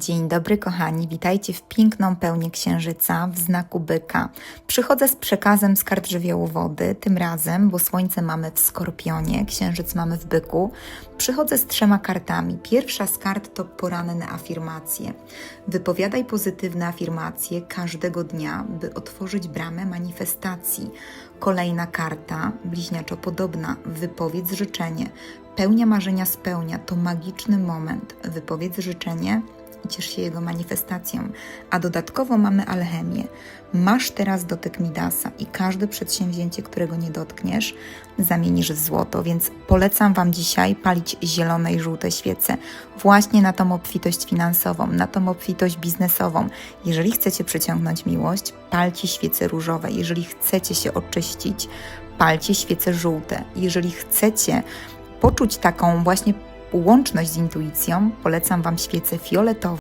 Dzień dobry, kochani. Witajcie w piękną pełnię księżyca w znaku byka. Przychodzę z przekazem z kart żywiołu wody, tym razem, bo słońce mamy w skorpionie, księżyc mamy w byku. Przychodzę z trzema kartami. Pierwsza z kart to poranne afirmacje. Wypowiadaj pozytywne afirmacje każdego dnia, by otworzyć bramę manifestacji. Kolejna karta, bliźniaczo podobna, wypowiedz życzenie. Pełnia marzenia spełnia, to magiczny moment. Wypowiedz życzenie i ciesz się jego manifestacją. A dodatkowo mamy alchemię. Masz teraz dotyk Midasa i każde przedsięwzięcie, którego nie dotkniesz, zamienisz w złoto. Więc polecam Wam dzisiaj palić zielone i żółte świece właśnie na tą obfitość finansową, na tą obfitość biznesową. Jeżeli chcecie przyciągnąć miłość, palcie świece różowe. Jeżeli chcecie się oczyścić, palcie świece żółte. Jeżeli chcecie poczuć taką właśnie łączność z intuicją, polecam Wam świece fioletowe.